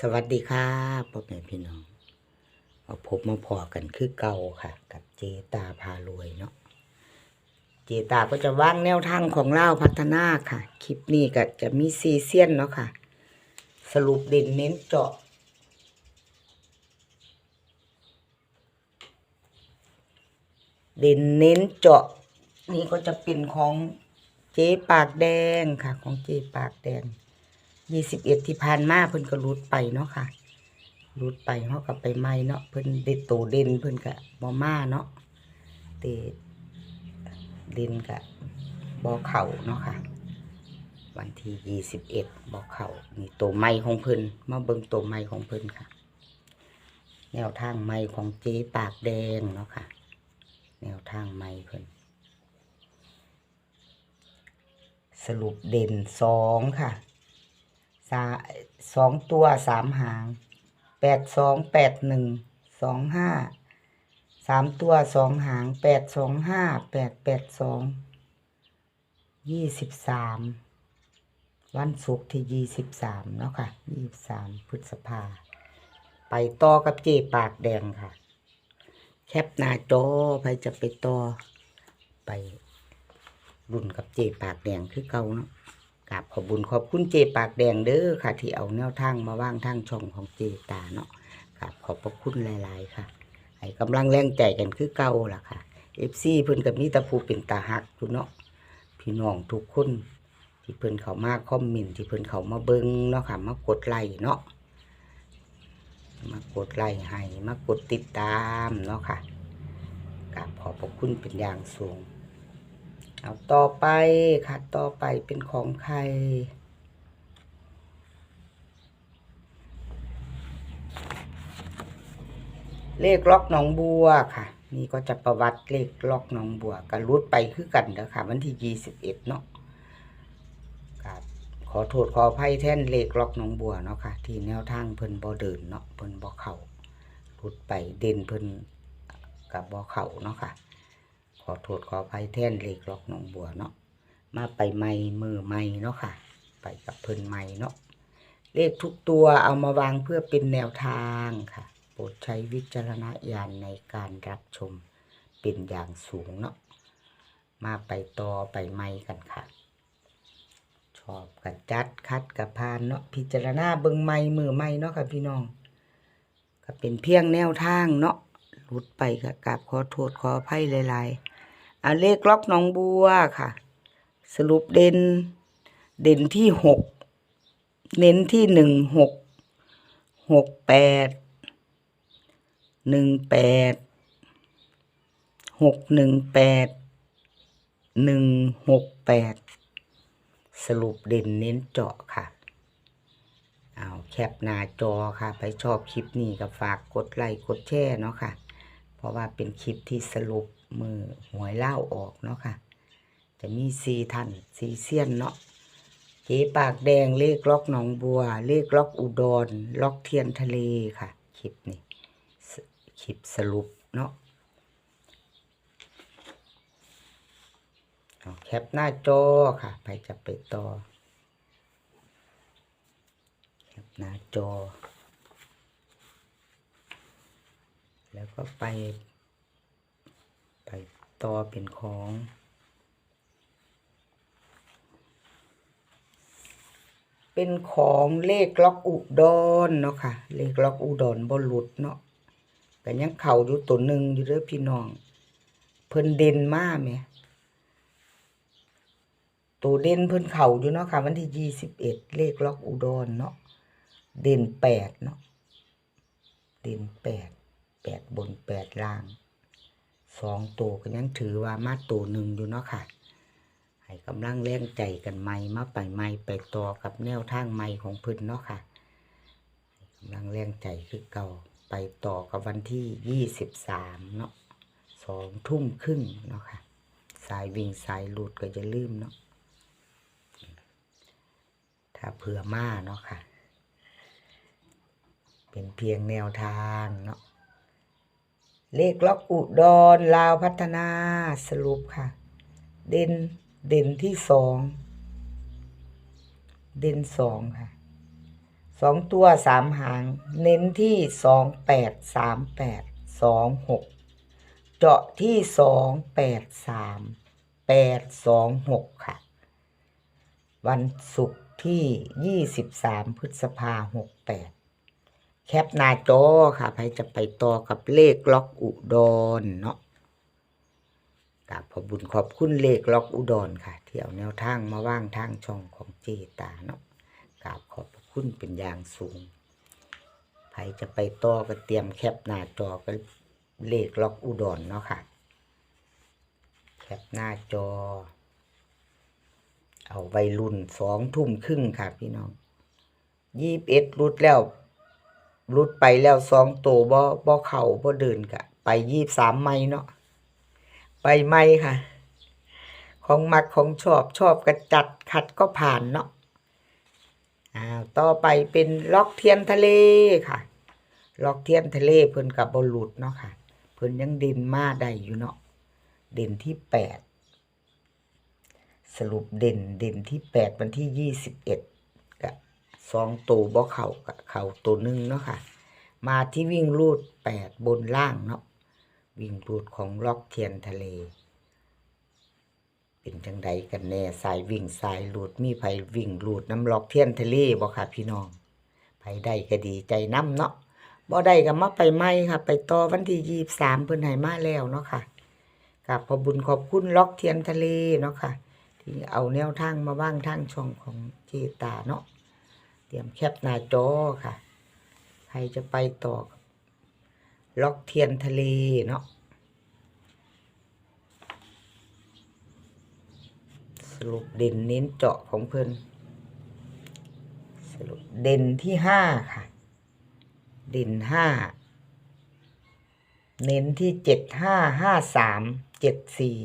สวัสดีครับพ่อแม่พี่น้องเอาพบมาพอกันคือเก่าค่ะ กับเจตาพารวยเนาะเจตาก็จะว่างแนวทางของเล่าพัฒนาค่ะ คลิปนี้ก็จะมีซีเซียนเนาะค่ะ สรุปเด่นเน้นเจาะ เด่นเน้นเจาะ นี่ก็จะเป็นของเจ๊ปากแดงค่ะ ของเจ๊ปากแดง ยี่สิบเอ็ดที่ผ่านมาเพิ่นก็รุดไปเนาะค่ะรุดไปเฮาก็ไปใหม่เนาะเพิ่นได้โตเด่นเพิ่นก็บ่มาเนาะแต่เด่นก็บ่เข้าเนาะค่ะวันที่ยี่สิบเอ็ดบ่เข้านี่โตใหม่ของเพิ่นมาเบิ่งโตใหม่ของเพิ่นค่ะ แนวทางใหม่ของเจ๊ปากแดงเนาะค่ะ แนวทางใหม่เพิ่นสรุปเด่นสองค่ะ สาสองตัวสามหางแปดสองแปดหนึ่งสองห้าสามตัวสองหางแปดสองห้าแปดแปดสองยี่สิบสามวันศุกร์ที่ยี่สิบสามเนาะค่ะยี่สิบสามพฤษภา ไปต่อกับเจปากแดงค่ะ แคปหน้าจอไปจะไปต่อ ไปรุ่นกับเจปากแดงคือเก่าเนาะ กราบขอบุญขอบคุณเจปากแดงเด้อค่ะ ที่เอาแนวทางมาว่างทางช่องของเจตาเนาะกราบขอบพระคุณหลาย ๆ ค่ะให้กำลังแรงใจกันคือเก่าล่ะค่ะเอฟซีเพิ่นกับมีแตะภูเป็นตาหักทุเนาะพี่น้องทุกคนที่เพิ่นเขามาคอมเมนต์ที่เพิ่นเขามาเบิ่งเนาะค่ะ มากดไลค์เนาะมากดไลค์ให้มากดติดตามเนาะค่ะกราบขอบพระคุณเป็นอย่างสูง เอาต่อไปค่ะต่อไปเป็นของใคร เลขล็อกหนองบัวค่ะนี่ก็จะประวัติเลขล็อกหนองบัวกันรุดไปคือกันเด้อค่ะ วันที่ยี่สิบเอ็ดเนาะขอโทษขออภัยแท่นเลขล็อกหนองบัวเนาะค่ะ ที่แนวทางเพิ่นบ่เดินเนาะเพิ่นบ่เข้ารุดไปเด่นเพิ่นกับบ่เข้าเนาะค่ะ ขอโทษขออภัยแท่นเลขล็อกหนองบัวเนาะมาไปไม่มือไม่เนาะค่ะ ไปกับเพิ่นไม่เนาะเลขทุกตัวเอามาวางเพื่อเป็นแนวทางค่ะโปรดใช้วิจารณญาณในการรับชมเป็นอย่างสูงเนาะมาไปต่อไปไม่กันค่ะ ชอบกับจัดคัดกับพานเนาะพิจารณาเบิ่งไม่มือไม่เนาะค่ะพี่น้อง ก็เป็นเพียงแนวทางเนาะหลุดไปก็กราบขอโทษขออภัยหลายๆ อ่าเลขล็อกน้องบัวค่ะ สรุปเด่นเด่นที่หกเน้นที่หนึ่งหกหกแปดหนึ่งแปดหกหนึ่งแปดหนึ่งหกแปดสรุปเด่นเน้นเจาะค่ะ เอาแคปหน้าจอค่ะ ไปชอบคลิปนี้ก็ฝากกดไลค์กดแชร์เนาะค่ะ เพราะว่าเป็นคลิปที่สรุป มือหวยเล่าออกเนาะค่ะ จะมีซีท่านซีเซียนเนาะเจ๊ปากแดงเลขล็อกหนองบัว เลขล็อกอุดร ล็อกเทียนทะเลค่ะคลิปนี้คลิปสรุปเนาะเอาแคปหน้าจอค่ะ ไปจะไปต่อแคปหน้าจอ แล้วก็ไป ไปต่อเป็นของเป็นของเลขล็อกอุดรเนาะค่ะ เลขล็อกอุดรบหลุดเนาะแต่ยังเข่าอยู่ตัวหนึ่งอยู่เด้อพี่น้อง เพิ่นเด่นมากไหมตัวเด่นเพิ่นเข่าอยู่เนาะค่ะ วันที่ยี่สิบเอ็ดเลขล็อกอุดรเนาะเด่นแปดเนาะเด่นแปดแปดบนแปดล่าง สองตัวก็ยังถือว่ามาตัวหนึ่งอยู่เนาะค่ะ ให้กำลังแรงใจกันใหม่มาไปใหม่ไปต่อกับแนวทางใหม่ของพิ่นเนาะค่ะกำลังแรงใจคือเก่าไปต่อกับวันที่ยี่สิบสามเนาะสองทุ่มครึ่งเนาะค่ะ สายวิ่งสายหลุดก็จะลืมเนาะถ้าเผื่อมาเนาะค่ะ เป็นเพียงแนวทางเนาะ เลขล็อกอุดรลาวพัฒนาสรุปค่ะ เด่นเด่นที่สอง เด่นสองค่ะสองตัวสามหาง เน้นที่สองแปดสามแปดสองหกเจาะที่สองแปดสามแปดสองหกค่ะ วันศุกร์ที่ยี่สิบสามพฤษภาหกแปด แคปหน้าจอค่ะใครจะไปต่อกับเลขล็อกอุดรเนาะกราบขอบุญขอบคุณเลขล็อกอุดรค่ะ ที่เอาแนวทางมาว่างทางช่องของเจตาเนาะกราบขอบคุณเป็นอย่างสูงใครจะไปต่อก็เตรียมแคปหน้าจอก็เลขล็อกอุดรเนาะค่ะ แคปหน้าจอ เอาไวรุ่นสองทุ่มครึ่งค่ะพี่น้องยี่สิบเอ็ดรุดแล้ว รุดไปแล้วสองตัวบ่บ่เข่าบ่เดินกะ ไปยี่สามไม้เนาะไปไม่ค่ะ ของมักของชอบชอบกระจัดขัดก็ผ่านเนาะอ้าวต่อไปเป็นล็อกเทียนทะเลค่ะ ล็อกเทียนทะเลเพิ่นกับบอลุดเนาะค่ะ เพิ่นยังเด่นมาได้อยู่เนาะเด่นที่แปดสรุปเด่นเด่นที่แปดวันที่ยี่สิบเอ็ด สองตัวบ่เข่ากับเข่าตัวหนึ่งเนาะค่ะ มาที่วิ่งรูดแปดบนล่างเนาะวิ่งรูดของล็อกเทียนทะเล เป็นจังใดกันแน่สายวิ่งสายหลุดมีไผวิ่งหลุดน้ำล็อกเทียนทะเลบ่ค่ะพี่น้องไผได้ก็ดีใจน้ำเนาะบ่ได้ก็มาไปไหมค่ะ ไปต่อวันที่ยี่สามเพิ่อนให้มาแล้วเนาะค่ะกับขอบุญขอบคุณล็อกเทียนทะเลเนาะค่ะ ที่เอาแนวทางมาว่างทางช่องของเจตาเนาะ รียมแคปหน้าจอค่ะ ใครจะไปต่อ ล็อกเทียนทะเลเนาะสรุปเด่นเน้นเจาะของเพิ่นสรุปเด่นที่ห้าค่ะ เด่นห้าเน้นที่เจ็ดห้าห้าสามเจ็ดสี่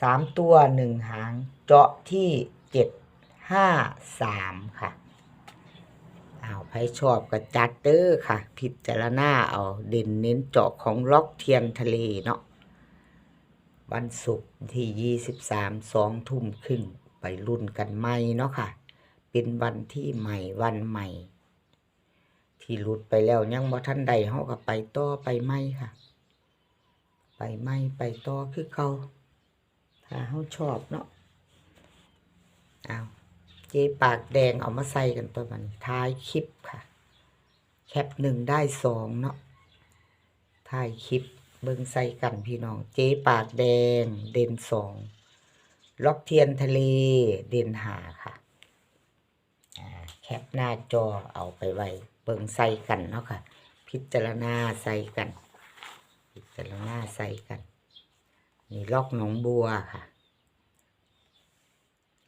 สามตัวหนึ่งหาง เจาะที่เจ็ด ห้าสามค่ะเอาใครชอบก็จัดเด้อค่ะ พิจารณาเอาเด่นเน้นเจาะของล็อกเทียนทะเลเนาะวันศุกร์ที่ยี่สิบสามสองทุ่มครึ่งไปรุ่นกันใหม่เนาะค่ะ เป็นวันที่ใหม่วันใหม่ ที่หลุดไปแล้วยังบ่ทันใดเฮาก็ไปต่อไปใหม่ค่ะ ไปใหม่ไปต่อคือเก่าถ้าเฮาชอบเนาะเอา เจปากแดงเอามาใส่กันตัวมันท้ายคลิปค่ะ แคปหนึ่งได้สองเนาะท้ายคลิปเบิ่งใส่กันพี่น้อง เจ๊ปากแดง เด่นสองล็อกเทียนทะเลเด่นหาค่ะแคปหน้าจอเอาไปไว้เบิ่งใส่กันเนาะค่ะ พิจารณาใส่กัน พิจารณาใส่กันนี่ล็อกหนองบัวค่ะ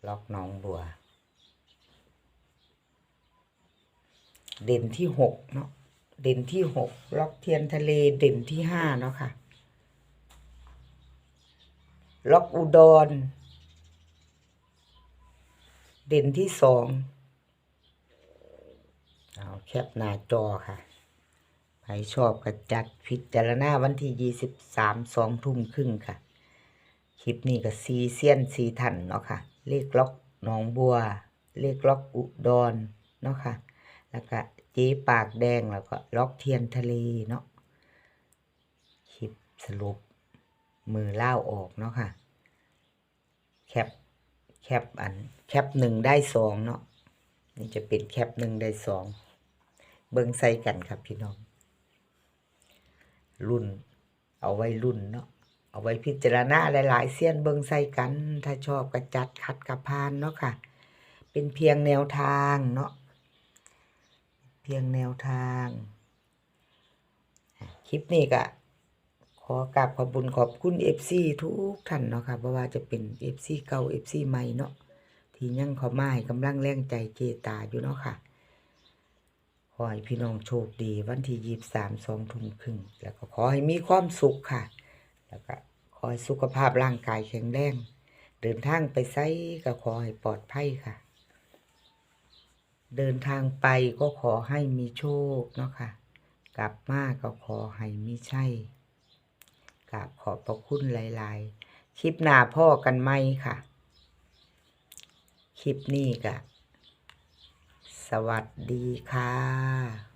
ล็อกหนองบัว เด่นที่หกเนาะเด่นที่หกล็อกเทียนทะเลเด่นที่ห้าเนาะค่ะ ล็อกอุดร เด่นที่สองเอาแคปหน้าจอค่ะใครชอบก็จัดพิจารณาวันที่ยี่สิบสามสองทุ่มครึ่งค่ะ คลิปนี้ก็ซีเซียนซีทันเนาะค่ะ เลขล็อกหนองบัว เลขล็อกอุดรเนาะค่ะ แล้วก็จ๊ปากแดงแล้วก็ล็อกเทียนทะเลเนาะคลิปสรุปมือเล่าออกเนาะค่ะ แคปแคปอันแคปหนึ่งได้สองเนาะนี่จะเป็นแคปหนึ่งได้สองเบิ่งใส่กันครับพี่น้อง รุ่น เอาไว้รุ่นเนาะเอาไว้พิจารณาหลายๆเสี้ยนเบิ่งใส่กัน ถ้าชอบก็จัดคัดกับพานเนาะค่ะ เป็นเพียงแนวทางเนาะ เพียงแนวทาง คลิปนี้ก็ขอกราบขอบบุญขอบคุณ FC ทุกท่านเนาะค่ะเพราะว่าจะเป็น FC เก่า FC ใหม่เนาะที่ยังขามาให้กำลังแรงใจเจตาอยู่เนาะค่ะขอให้พี่น้องโชคดีวันที่ยี่สามสองทุ่มครึ่งแล้วก็ขอให้มีความสุขค่ะ แล้วก็ขอให้สุขภาพร่างกายแข็งแรงเดินทางไปไสก็ขอให้ปลอดภัยค่ะ เดินทางไปก็ขอให้มีโชคเนาะค่ะ กลับมาก็ขอให้มีใช่กราบขอบพระคุณหลาย ๆ คลิปหน้าพ่อกันไหมค่ะ คลิปนี้กะ สวัสดีค่ะ